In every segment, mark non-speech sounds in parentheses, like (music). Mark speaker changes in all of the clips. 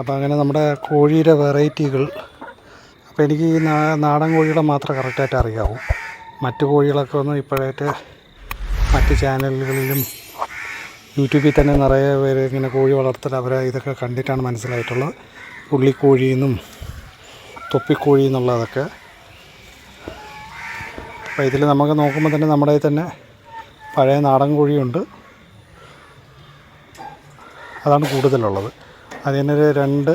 Speaker 1: അപ്പോൾ അങ്ങനെ നമ്മുടെ കോഴിയുടെ വെറൈറ്റികൾ. അപ്പോൾ എനിക്ക് ഈ നാടൻ കോഴിയുടെ മാത്രമേ കറക്റ്റായിട്ട് അറിയാവൂ. മറ്റു കോഴികളൊക്കെ ഒന്നും ഇപ്പോഴായിട്ട് മറ്റ് ചാനലുകളിലും യൂട്യൂബിൽ തന്നെ നിറയെ പേര് ഇങ്ങനെ കോഴി വളർത്തൽ അവരെ ഇതൊക്കെ കണ്ടിട്ടാണ് മനസ്സിലായിട്ടുള്ളത്. ഉള്ളിക്കോഴി എന്നും തൊപ്പിക്കോഴി എന്നുള്ളതൊക്കെ. അപ്പോൾ ഇതിൽ നമുക്ക് നോക്കുമ്പോൾ തന്നെ നമ്മുടെ തന്നെ പഴയ നാടൻ കോഴിയുണ്ട്. അതാണ് കൂടുതലുള്ളത്. അതിന് ഒരു രണ്ട്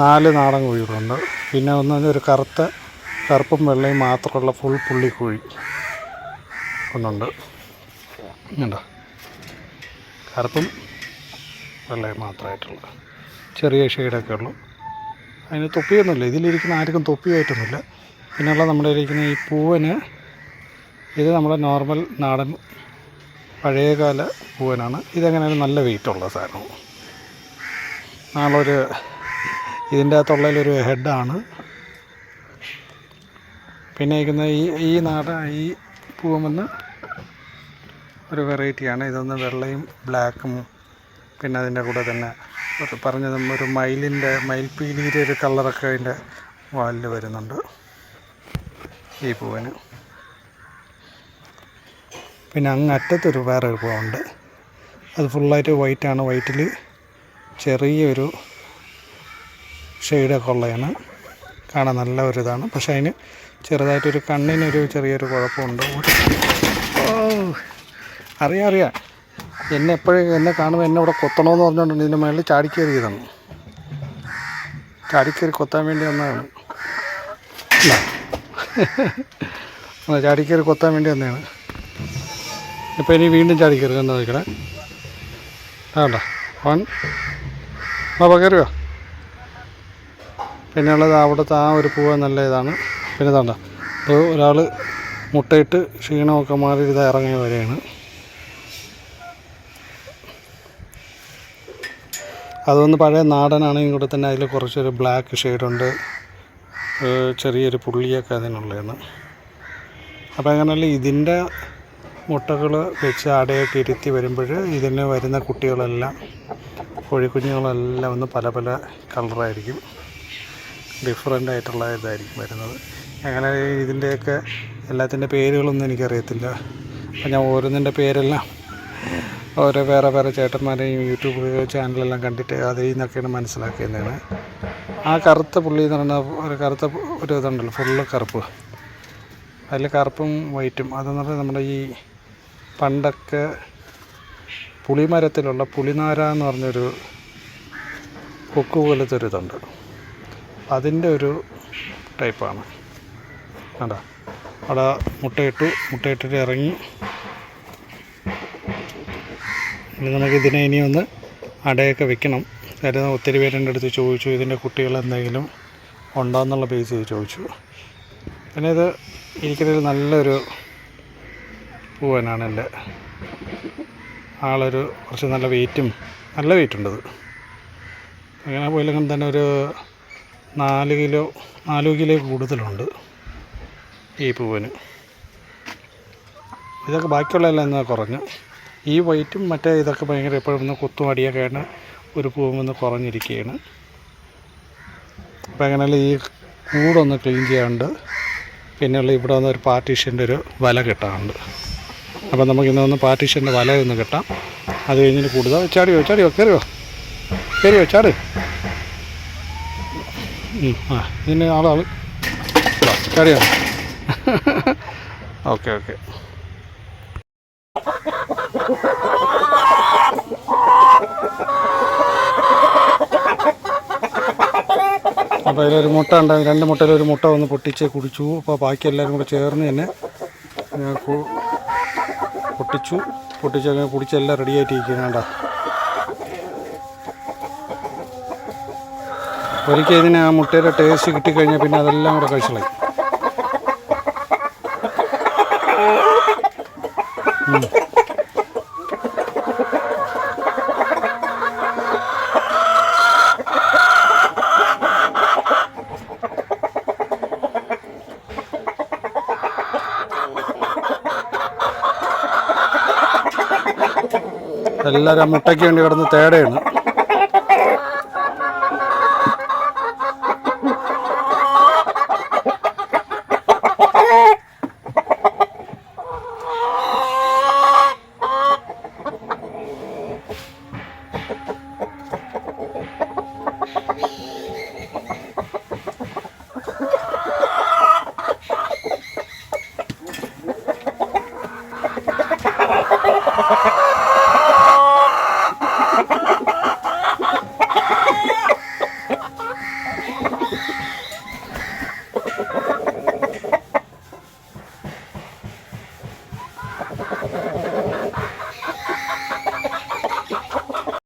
Speaker 1: നാല് നാടൻ കോഴികളുണ്ട്. പിന്നെ ഒന്ന് ഒരു കറുത്ത കറുപ്പും വെള്ളയും മാത്രമുള്ള ഫുൾ പുള്ളി കോഴി ഒന്നുണ്ട്. ഉണ്ടോ കറുപ്പും വെള്ളയും മാത്രമായിട്ടുള്ള ചെറിയ ഷെയ്ഡൊക്കെ ഉള്ളു. അതിന് തൊപ്പിയൊന്നുമില്ല. ഇതിലിരിക്കുന്ന ആർക്കും തൊപ്പിയായിട്ടൊന്നുമില്ല പിന്നെയുള്ള നമ്മുടെ ഇരിക്കുന്ന ഈ പൂവന് ഇത് നമ്മുടെ നോർമൽ നാടൻ പഴയകാല പൂവനാണ്. ഇതെങ്ങനെ നല്ല വെയിറ്റുള്ള സാധനവും നാളൊരു ഇതിന്റെ അകത്തുള്ളതിലൊരു ഹെഡാണ്. പിന്നെ ഇരിക്കുന്ന ഈ ഈ നാട ഈ പൂവെന്ന് വന്ന് ഒരു വെറൈറ്റിയാണ്. ഇതൊന്ന് വെള്ളയും ബ്ലാക്കും പിന്നെ അതിന്റെ കൂടെ തന്നെ ഒരു പറഞ്ഞതും ഒരു മയിലിന്റെ മയിൽപ്പീലിയുടെ ഒരു കളറൊക്കെ അതിന്റെ വാലിൽ വരുന്നുണ്ട് ഈ പൂവിന്. പിന്നെ അങ്ങ് അറ്റത്തൊരു വേറൊരു പൂവുണ്ട്. അത് ഫുള്ളായിട്ട് വൈറ്റാണ് വൈറ്റിൽ ചെറിയൊരു ഷെയ്ഡൊക്കെ ഉള്ളതാണ്. കാണാൻ നല്ല ഒരു ഇതാണ്. പക്ഷേ അതിന് ചെറുതായിട്ടൊരു കണ്ണിനൊരു ചെറിയൊരു കുഴപ്പമുണ്ട്. ഓ അറിയാം അറിയാം. എന്നെ എപ്പോഴും എന്നെ കാണുമ്പോൾ എന്നെ ഇവിടെ കൊത്തണമെന്ന് പറഞ്ഞുകൊണ്ട് ഇതിന്റെ മേളിൽ ചാടിക്കയറിയതാണ് ചാടിക്കയറി കൊത്താൻ വേണ്ടി വന്നതാണ്. (laughs) ചാടിക്കേറി കൊത്താൻ വേണ്ടി വന്നതാണ്. ഇപ്പോൾ ഇനി വീണ്ടും ചാടി കയറുക കണ്ടോ നിൽക്കണേ വേണ്ട വൺ. അപ്പം കയറുക പിന്നെ ഉള്ളത് അവിടുത്തെ ആ ഒരു പൂവ് നല്ല ഇതാണ്. പിന്നെ ഇതാണ്ട? ഇപ്പോൾ ഒരാൾ മുട്ടയിട്ട് ക്ഷീണമൊക്കെ മാറി ഇത് ഇറങ്ങിയ വരെയാണ് അതൊന്ന് പഴയ നാടനാണെങ്കിൽ കൂടെ തന്നെ അതിൽ കുറച്ചൊരു ബ്ലാക്ക് ഷെയ്ഡുണ്ട്. ചെറിയൊരു പുള്ളിയൊക്കെ അതിനുള്ളതാണ്. അപ്പോൾ അങ്ങനെയല്ല ഇതിന്റെ മുട്ടകൾ വെച്ച് അടയൊക്കെ ഇരുത്തി വരുമ്പോൾ ഇതിന് വരുന്ന കുട്ടികളെല്ലാം കോഴിക്കുഞ്ഞുങ്ങളെല്ലാം ഒന്ന് പല പല കളറായിരിക്കും. ഡിഫറെന്റ് ആയിട്ടുള്ള ഇതായിരിക്കും വരുന്നത്. അങ്ങനെ ഇതിന്റെയൊക്കെ എല്ലാത്തിന്റെ പേരുകളൊന്നും എനിക്കറിയത്തില്ല. അപ്പം ഞാൻ ഓരോന്നിന്റെ പേരെല്ലാം ഓരോ വേറെ വേറെ ചേട്ടന്മാരെയും യൂട്യൂബ് ചാനലെല്ലാം കണ്ടിട്ട് അതിൽ നിന്നൊക്കെയാണ് മനസ്സിലാക്കിയതാണ് ആ കറുത്ത പുള്ളി എന്ന് പറഞ്ഞാൽ ഒരു കറുത്ത ഒരു ഇതുണ്ടല്ലോ ഫുള്ള് കറുപ്പ്. അതിൽ കറുപ്പും വൈറ്റും. അതെന്ന് പറഞ്ഞാൽ നമ്മുടെ ഈ പണ്ടൊക്കെ പുളിമരത്തിലുള്ള പുളിനാര എന്ന് പറഞ്ഞൊരു കൊക്ക് പോലത്തെ ഒരു ഇതുണ്ട്. അതിന്റെ ഒരു ടൈപ്പാണ്. കണ്ടോ? അവിടെ മുട്ടയിട്ടു മുട്ടയിട്ടിട്ട് ഇറങ്ങി. ഇനി നമുക്കിതിനെ ഇനി ഒന്ന് അടയൊക്കെ വെക്കണം. കാര്യം ഒത്തിരി പേരെന്റെ അടുത്ത് ചോദിച്ചു ഇതിന്റെ കുട്ടികൾ എന്തെങ്കിലും ഉണ്ടോ എന്നുള്ള ബേസ് ചോദിച്ചു. പിന്നെ ഇത് എനിക്കിതൊരു നല്ലൊരു പൂവനാണ് എന്റെ. ആളൊരു കുറച്ച് നല്ല വെയിറ്റും നല്ല വെയിറ്റുണ്ടത് അങ്ങനെ പോയില്ലെങ്കിൽ തന്നെ ഒരു നാല് കിലോ നാല് കിലോ കൂടുതലുണ്ട് ഈ പൂവിന്. ഇതൊക്കെ ബാക്കിയുള്ളതെല്ലാം എന്നാൽ കുറഞ്ഞു. ഈ വൈറ്റും മറ്റേ ഇതൊക്കെ ഭയങ്കര എപ്പോഴും കുത്തും അടിയൊക്കെയാണ് ഒരു പൂവും ഒന്ന് കുറഞ്ഞിരിക്കുകയാണ്. അപ്പോൾ അങ്ങനെയല്ല ഈ കൂടൊന്ന് ക്ലീൻ ചെയ്യാണ്ട് പിന്നെയുള്ള ഇവിടെ ഒരു പാർട്ടീഷന്റെ ഒരു വല കെട്ടാറുണ്ട്. അപ്പോൾ നമുക്ക് ഇന്ന് ഒന്ന് പാർട്ടീഷന്റെ വല ഒന്ന് കെട്ടാം. അത് കഴിഞ്ഞിട്ട് കൂടുതൽ ചാടിയോ ചാടിയോ കയറിയോ? കയറിയോ ചാട്? ആ ഇതിന് ആളാൾ ചാടിയോ? Okay okay. അപ്പോൾ അതിലൊരു മുട്ട ഉണ്ടായി രണ്ട് മുട്ടയിലൊരു മുട്ട ഒന്ന് പൊട്ടിച്ച് കുടിച്ചു. അപ്പോൾ ബാക്കി എല്ലാവരും കൂടെ ചേർന്ന് തന്നെ പൊട്ടിച്ചു. പൊട്ടിച്ച് അങ്ങനെ കുടിച്ചെല്ലാം റെഡി ആയിട്ടിരിക്കുന്നു വേണ്ട ഒരിക്കൽ ഇതിന് ആ മുട്ടയുടെ ടേസ്റ്റ് കിട്ടിക്കഴിഞ്ഞാൽ പിന്നെ അതെല്ലാം കൂടെ കഴിച്ചളയും എല്ലാവരും ആ മുട്ടയ്ക്ക് വേണ്ടി കിടന്ന് തേടയാണ് Ha ha ha!